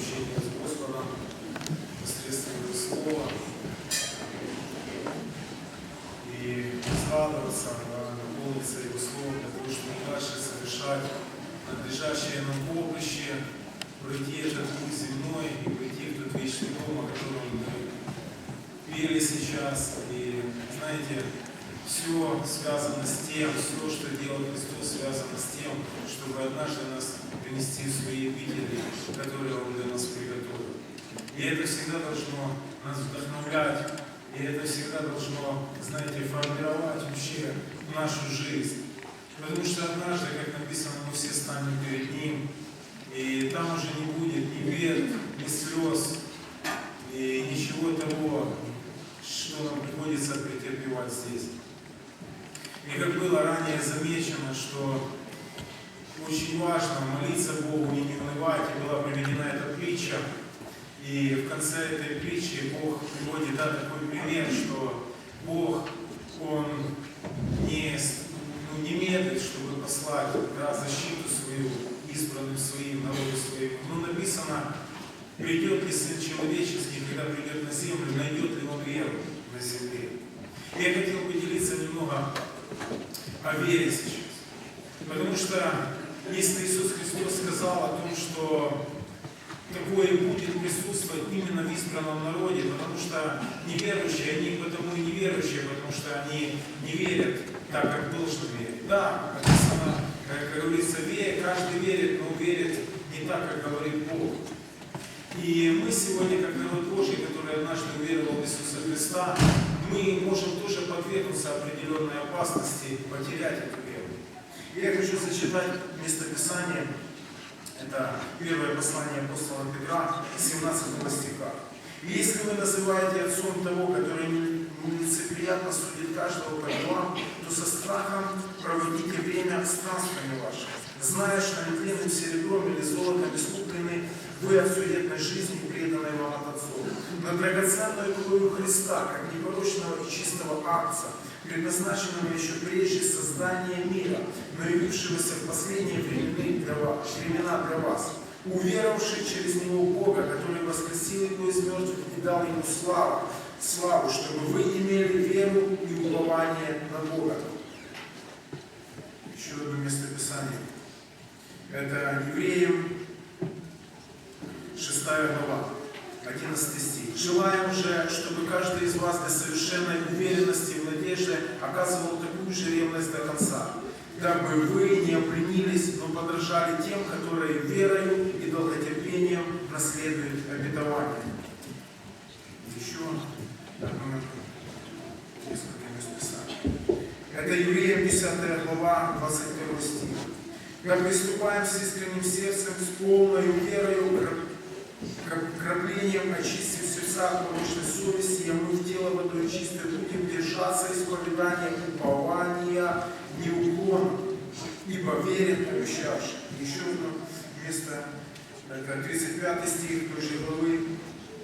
заключение Господа посредством его Слова и складываться на улице Его Слова, для того, чтобы дальше совершать надлежащее нам поприще, пройти этот путь земной и прийти в тот вечный дом, о котором мы пели сейчас. И знаете, все связано с тем, все, что делает Христос, связано с тем, чтобы однажды нас принести свои обители, которые Он для нас приготовил. И это всегда должно нас вдохновлять, и это всегда должно, знаете, формировать вообще нашу жизнь. Потому что однажды, как написано, мы все станем перед Ним, и там уже не будет ни бед, ни слез, и ничего того, что нам приходится претерпевать здесь. И как было ранее замечено, что очень важно молиться Богу и не унывать, и была приведена эта притча. И в конце этой притчи Бог приводит да, такой пример, что Бог, Он не, ну, не медлит, чтобы послать да, защиту свою избранным своим, народу своим. Но написано, придет ли Сын Человеческий, когда придет на землю, найдет ли Он веру на земле. Я хотел поделиться немного о вере сейчас. Потому что если Иисус Христос сказал о том, что такое будет присутствовать именно в избранном народе, потому что неверующие, они потому и неверующие, потому что они не верят так, как должны верить. Да, написано, как говорится, вере, каждый верит, но верит не так, как говорит Бог. И мы сегодня, как народ Божий, который однажды уверовал в Иисуса Христа, мы можем тоже подвергнуться определенной опасности потерять. И я хочу зачитать местописание, это первое послание апостола Петра, 17 стиха. если вы называете отцом того, который нелицеприятно судит каждого по делам, то со страхом проводите время странствами вашими, зная, что нетленным серебром или золотом искуплены вы от суетной жизни, преданной вам от отцов, но драгоценную кровью Христа, как непорочного и чистого акция, предназначенного еще прежде создания мира, но явившегося в последние времена для вас, времена уверовавший через Него Бога, который воскресил Его из мертвых и дал Ему славу, славу, чтобы вы имели веру и упование на Бога. Еще одно место Писания. Это Евреям 6 глава, 11 стих. Желаем же, чтобы каждый из вас для совершенной уверенности и надежды оказывал такую же ревность до конца, дабы вы не опленились, но подражали тем, которые верою и долготерпением наследуют обетование. Еще несколько мест Это Евреям 10 глава, 22 стих. Как приступаем с искренним сердцем, с полной верою краплением очистив сердца от порочной совести, и омыв тело водой чистой, будем держаться исповедания упования неуклонно, ибо верит обещавший. Еще одно место, это 35 стих той же главы.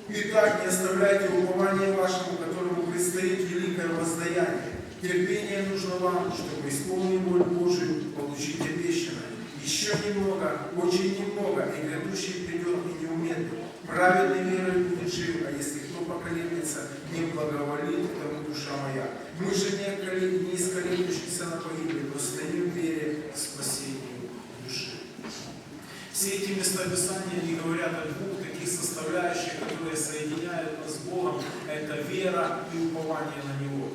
Итак, не оставляйте упования вашему, которому предстоит великое воздаяние. Терпение нужно вам, чтобы исполнить волю Божию, получить обещанное. Еще немного, очень немного, и грядущий придет и не умеет. Праведный верой будет жив, а если кто поколеблется, не благоволит тому душа моя. Мы же не, не исколеблющиеся на погибель, но стоим в вере к спасению души. Все эти места Писания, они говорят о двух таких составляющих, которые соединяют нас с Богом. Это вера и упование на Него.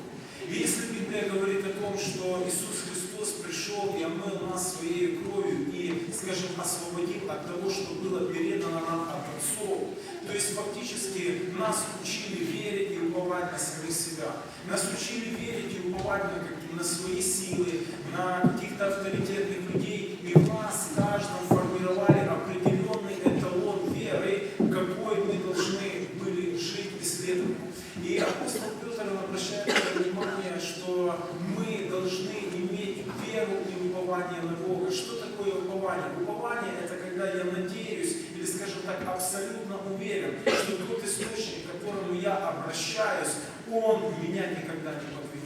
И если Библия говорит о том, что Иисус Христос пришел и омыл нас своей кровью и, скажем, освободил от того, что было передано нам от отцов, то есть фактически нас учили верить и уповать на самих себя. Нас учили верить и уповать на, на свои силы, на каких-то авторитетных людей, и в нас, каждом формировали определенный эталон веры, какой мы должны были жить и следовать. И апостол Петр обращает внимание, что мы должны иметь веру и упование на Бога. Что такое упование? Упование – это когда я надеюсь, или, скажем так, абсолютно уверен, что тот источник, к которому я обращаюсь, он меня никогда не подведет.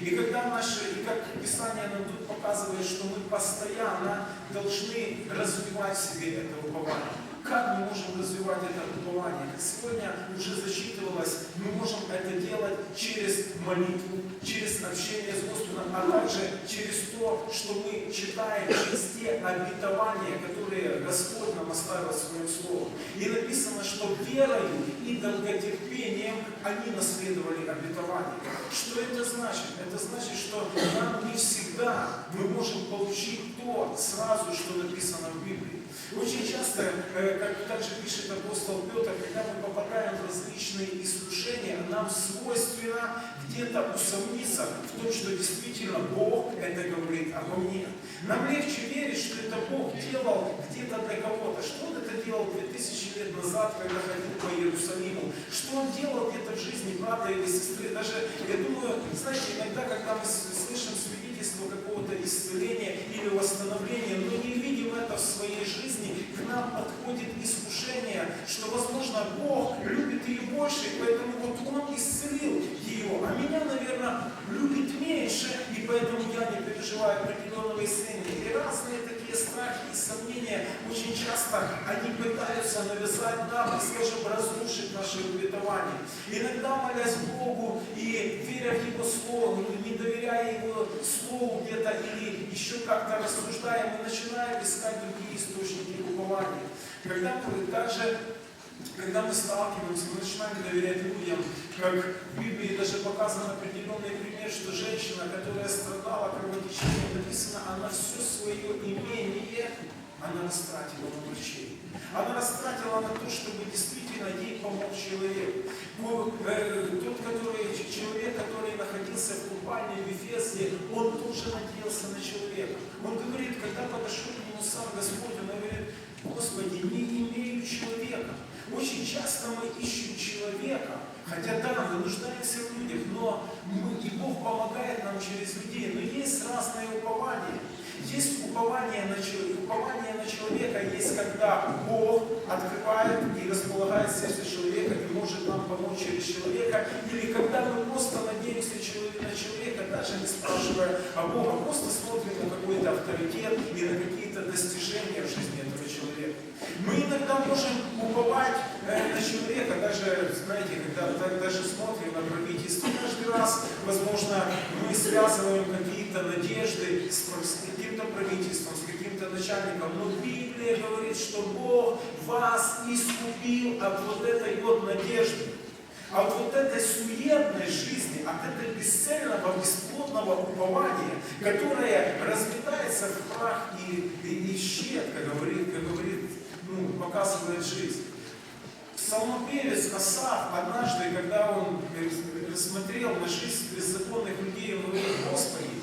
И когда наши, и как Писание нам тут показывает, что мы постоянно должны развивать в себе это упование. Как мы можем развивать это упование? Как сегодня уже зачитывалось, мы можем это делать через молитву, через общение с Господом, а также через то, что мы читаем, через те обетования, которые Господь нам оставил в своем Слове. И написано, что верою и долготерпением они наследовали обетование. Что это значит? Это значит, что нам не всегда мы можем получить то сразу, что написано в Библии. Очень часто, э, как также пишет апостол Петр, когда мы попадаем в различные искушения, нам свойственно где-то усомниться в том, что действительно Бог это говорит обо мне. Нам легче верить, что это Бог делал где-то для кого-то. Что Он это делал 2000 лет назад, когда ходил по Иерусалиму? Что Он делал где-то в жизни брата или сестры? Даже, я думаю, знаете, иногда, когда мы слышим свидетельство какого-то исцеления или восстановления, но не видим это в своей жизни, к нам подходит искушение, что, возможно, Бог и поэтому вот Он исцелил ее, а меня, наверное, любит меньше, и поэтому я не переживаю определенного исцеления. И разные такие страхи и сомнения очень часто они пытаются навязать нам, и, скажем, разрушить наше обетование. Иногда, молясь Богу и веря в Его Слово, не доверяя Его Слову где-то или еще как-то рассуждая, мы начинаем искать другие источники упования. Когда мы также когда мы сталкиваемся, мы начинаем доверять людям, как в Библии даже показан определенный пример, что женщина, которая страдала кровотечением, написано, она все свое имение, она растратила на врачей. Она растратила на то, чтобы действительно ей помог человек. Э, тот, который, человек, который находился в купальне в Ефесе, он тоже надеялся на человека. Он говорит, когда подошел к нему сам Господь, он говорит, Господи, не имею человека. Очень часто мы ищем человека, хотя да, мы нуждаемся в людях, но мы, Бог помогает нам через людей. Но есть разные упования. Есть упование на, упование на человека, есть когда Бог открывает и располагает сердце человека и может нам помочь через человека, или когда мы просто надеемся на человека, даже не спрашивая о Бога, просто смотрим на какой-то авторитет и на какие-то достижения в жизни этого человека. Мы иногда можем уповать э, на человека, даже, знаете, когда даже смотрим на правительство, каждый раз, возможно, мы связываем какие-то надежды с, с каким-то правительством, с каким-то начальником, но Библия говорит, что Бог вас искупил от вот этой вот надежды. От вот этой суетной жизни, от этой бесцельного, бесплодного упования, которое разметается в прах и, и, и щет, как говорит, как говорит ну, показывает жизнь. Псалмопевец Асав однажды, когда он смотрел на жизнь беззаконных людей, он говорит, Господи,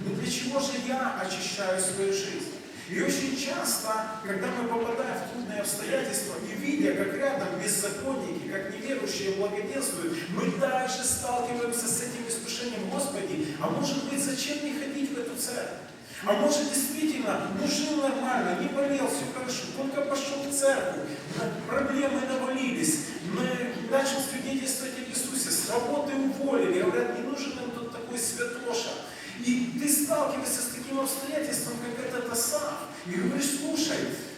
ну для чего же я очищаю свою жизнь? И очень часто, когда мы попадаем в трудные обстоятельства и видя, как рядом беззаконники, как неверующие благоденствуют, мы также сталкиваемся с этим искушением, Господи, а может быть, зачем не ходить в эту церковь? А может действительно, ну жил нормально, не болел, все хорошо, только пошел в церковь, проблемы навалились, мы начал свидетельствовать об Иисусе, с работы уволили, говорят, не нужен нам тут такой святоша. И ты сталкиваешься с таким обстоятельством, как этот Асав, и говоришь, слушай,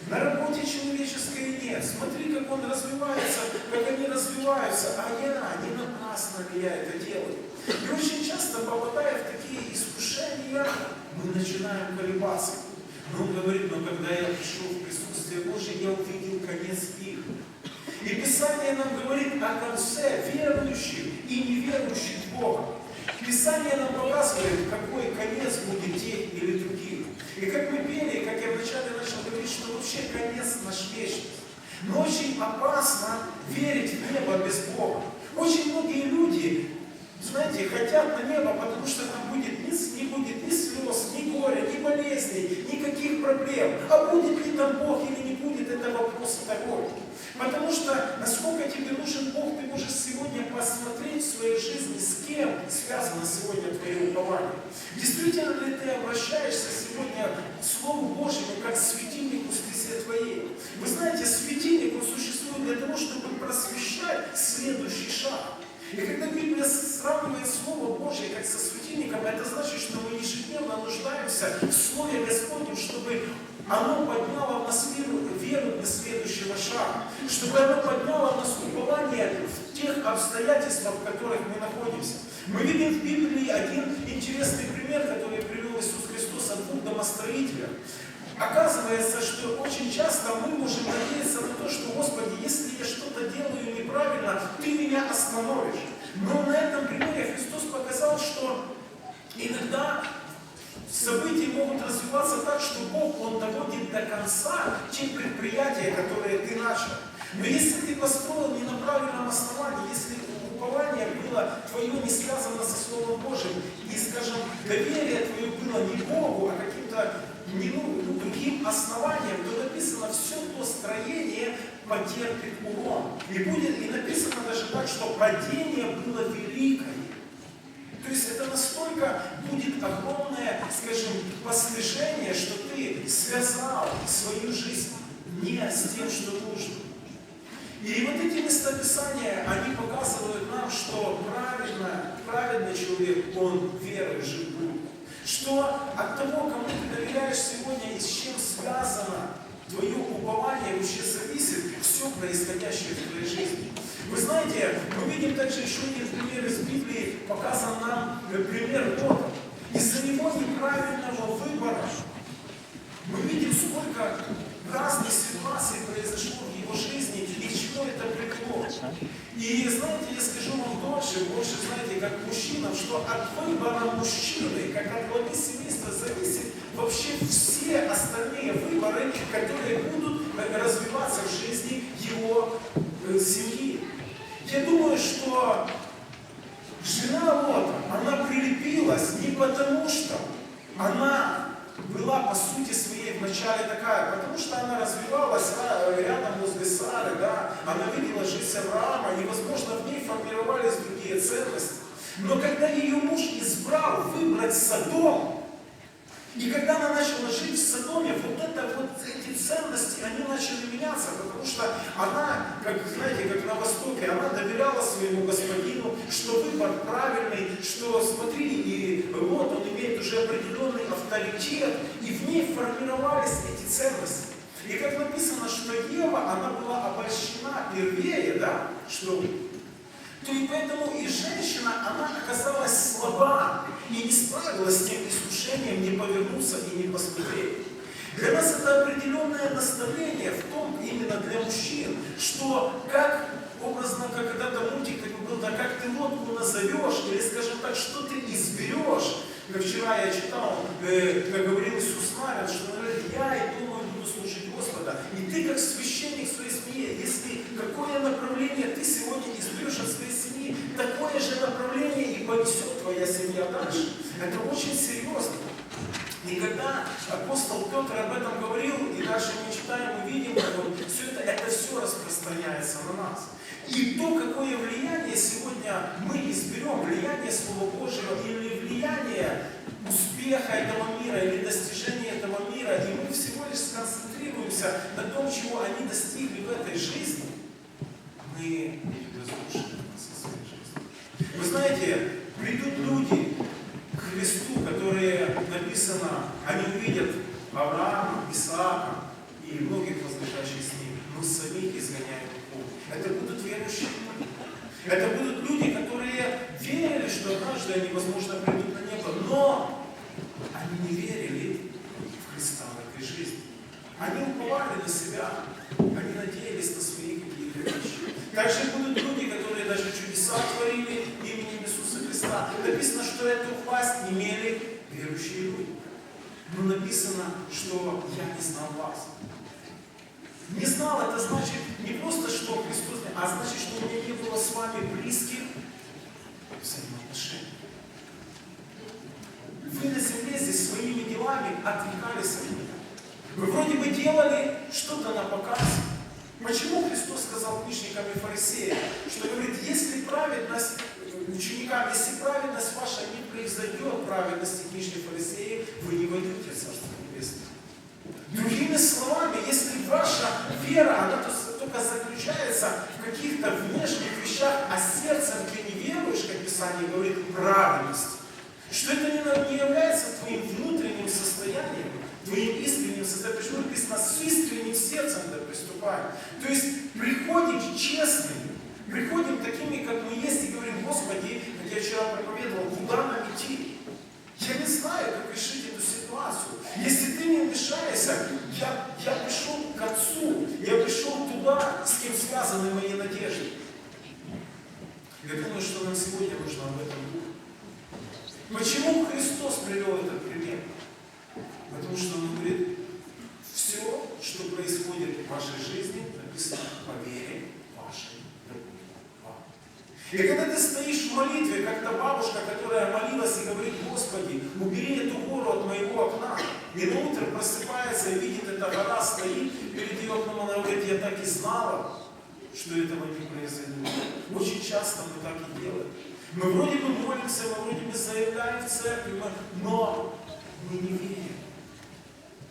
на работе человеческой нет, смотри, как он развивается, как они развиваются, а я, не напрасно я это делаю. И очень часто, попадая в такие искушения, мы начинаем колебаться. Он говорит, но когда я пришел в присутствие Божье, я увидел конец их. И Писание нам говорит о конце верующих и неверующих Бога. Писание нам показывает, какой конец будет тех или других. И как мы пели, как я вначале начал говорить, что вообще конец наш вечность. Но очень опасно верить в небо без Бога. Очень многие люди знаете, хотят на небо, потому что там будет ни, не будет ни слез, ни горя, ни болезней, никаких проблем. А будет ли там Бог или не будет, это вопрос второй. Потому что насколько тебе нужен Бог, ты можешь сегодня посмотреть в своей жизни, с кем связано сегодня твое упование. Действительно ли ты обращаешься сегодня к Слову Божьему, как к светильнику стезе твоей? Вы знаете, светильник он существует для того, чтобы просвещать следующий шаг. И когда Библия сравнивает Слово Божье как со светильником, это значит, что мы ежедневно нуждаемся в Слове Господнем, чтобы оно подняло в нас веру, веру для следующего шага, чтобы оно подняло в нас упование в тех обстоятельствах, в которых мы находимся. Мы видим в Библии один интересный пример, который привел Иисус Христос от двух домостроителей. Оказывается, что очень часто мы можем надеяться на то, что, Господи, если я что-то делаю неправильно, Ты меня остановишь. Но на этом примере Христос показал, что иногда события могут развиваться так, что Бог, Он доводит до конца те предприятия, которые ты начал. Но если ты построил не на правильном основании, если упование было твое не связано со Словом Божьим, и, скажем, доверие твое было не Богу, а каким-то не, ну, ну, другим основанием, то написано, все то строение потерпит урон. И будет, и написано даже так, что падение было великое. То есть это настолько будет огромное, скажем, послежение, что ты связал свою жизнь не с тем, что нужно. И вот эти местописания, они показывают нам, что правильно, правильный человек, он верой жив будет. Что от того, кому ты доверяешь сегодня и с чем связано твое упование, вообще зависит все происходящее в твоей жизни. Вы знаете, мы видим также еще один пример из Библии, показан нам э, пример Лота. Из-за него неправильного выбора мы видим, сколько разных ситуаций произошло в его жизни чему это привело. И знаете, я скажу вам дольше, больше знаете, как мужчинам, что от выбора мужчины, как от главы семейства, зависит вообще все остальные выборы, которые будут развиваться в жизни его э, семьи. Я думаю, что жена Лота, она прилепилась не потому, что она была по сути своей вначале такая, потому что она развивалась рядом возле Сары, да, она видела жизнь Авраама, и, возможно, в ней формировались другие ценности. Но когда ее муж избрал выбрать Содом, и когда она начала жить в Содоме, вот это вот эти ценности, они начали меняться, потому что она, как знаете, как на Востоке, она доверяла своему господину, что выбор правильный, что смотри, и вот он имеет уже определенный авторитет, и в ней формировались эти ценности. И как написано, что Ева, она была обольщена первее, да, что то и поэтому и женщина, она оказалась слаба и не справилась с тем искушением не повернуться и не посмотреть. Для нас это определенное наставление в том, именно для мужчин, что как образно, как когда-то мультик такой был, да как ты лодку назовешь, или, скажем так, что ты изберешь. Как вчера я читал, э, как говорил Иисус Навин, что я и думаю, буду служить Господа. И ты, как священник своей семьи, если какое направление ты сегодня изберешь от своей семьи, такое же направление и твоя семья дальше. Это очень серьезно. И когда апостол Петр об этом говорил, и дальше мы читаем и видим, он, все это, это все распространяется на нас. И то, какое влияние сегодня мы изберем, влияние Слова Божьего или влияние успеха этого мира или достижения этого мира, и мы всего лишь сконцентрируемся на том, чего они достигли в этой жизни, мы разрушим со своей жизни. Вы знаете, придут люди к Христу, которые написано, они увидят Авраама, Исаака и многих возлежащих с ним, но самих изгоняют это будут верующие люди. Это будут люди, которые верили, что однажды они, возможно, придут на небо, но они не верили в Христа в этой жизни. Они уповали на себя, они надеялись на свои какие-то вещи. Также будут люди, которые даже чудеса творили именем Иисуса Христа. Написано, что эту власть имели верующие люди. Но написано, что я не знал вас. Не знал, это значит не просто, что Христос, а значит, что у меня не было с вами близких взаимоотношений. Вы на земле здесь своими делами отвлекались от меня. Вы вроде бы делали что-то на показ. Почему Христос сказал книжникам и фарисеям, что говорит, если праведность ученикам, если праведность ваша не произойдет, праведность книжных фарисеев, вы не войдете в Царство Небесное. Другими словами, если ваша вера, она только заключается в каких-то внешних вещах, а сердцем ты не веруешь, как Писание говорит, праведность, что это не является твоим внутренним состоянием, твоим искренним состоянием. Почему написано с искренним сердцем да приступаем? То есть приходит честно Obama его окна, и на просыпается и видит, эта гора стоит перед ее окном, она говорит, я так и знала, что этого не произойдет. Очень часто мы так и делаем. Мы вроде бы молимся, мы вроде бы заявляем в церкви, но мы не верим.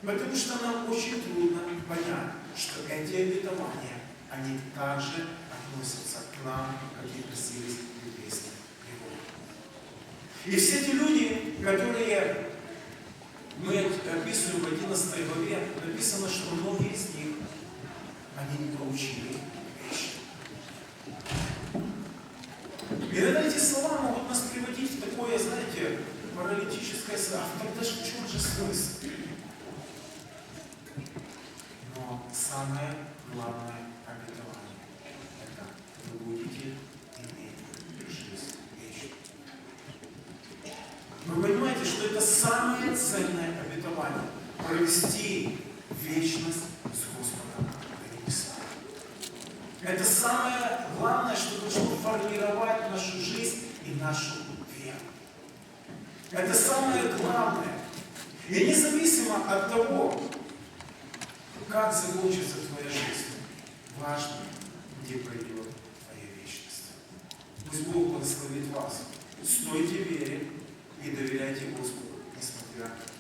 Потому что нам очень трудно понять, что эти обетования, они также относятся к нам, как и относились к еврейским И все эти люди, которые мы описываем в 11 главе, написано, что многие из них, они не получили И иногда эти слова могут нас приводить в такое, знаете, паралитическое состояние. А тогда же в чем же смысл? Но самое главное найти успех, несмотря на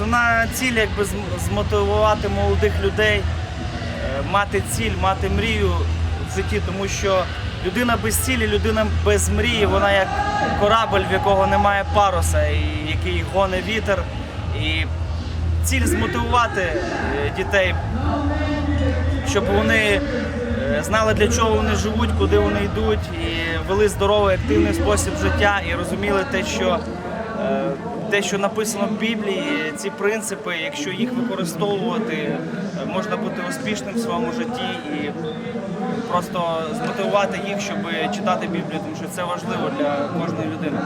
Основна ціль якби змотивувати молодих людей, е, мати ціль, мати мрію в житті, тому що людина без цілі, людина без мрії, вона як корабль, в якого немає паруса, і який гоне вітер. І ціль змотивувати е, дітей, щоб вони е, знали, для чого вони живуть, куди вони йдуть, і вели здоровий, активний спосіб життя і розуміли те, що те, що написано в Біблії, ці принципи, якщо їх використовувати, е, можна бути успішним в своєму житті і просто змотивувати їх, щоб читати Біблію, тому що це важливо для кожної людини.